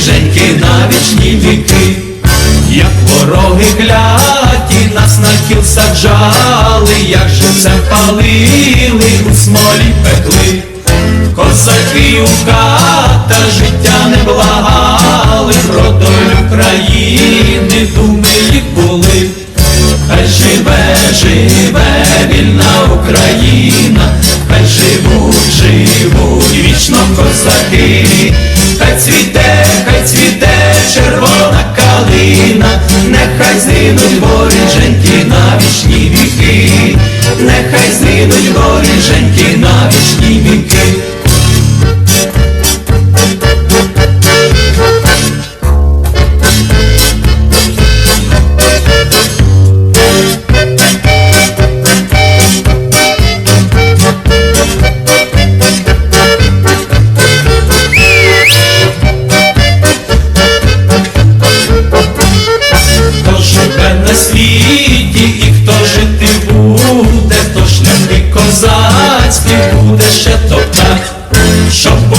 згинуть на вічні віки. Як вороги кляті нас на кіл саджали, як живцем палили, у смолі пекли, козаки у ката життя не благали, про долю країни думи їх були, хай живе, живе вільна Україна, хай живуть, живуть вічно козаки, нехай згинуть воріженьки на вічні віки, нехай згинуть воріженьки на вічні віки.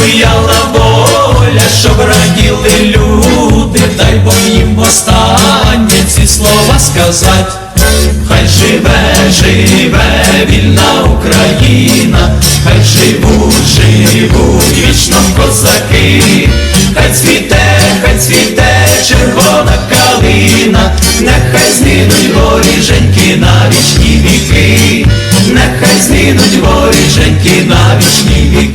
Буяла воля, щоб раділи люди, дай Бог їм останнє ці слова сказать. Хай живе, живе вільна Україна, хай живуть, живуть вічно козаки, хай цвіте, хай цвіте червона калина, нехай згинуть воріженьки на вічні віки, нехай згинуть воріженьки на вічні віки.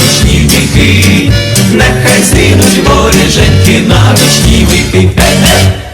вічні віки, нехай згинуть воріженьки на вічні віки. Е-е!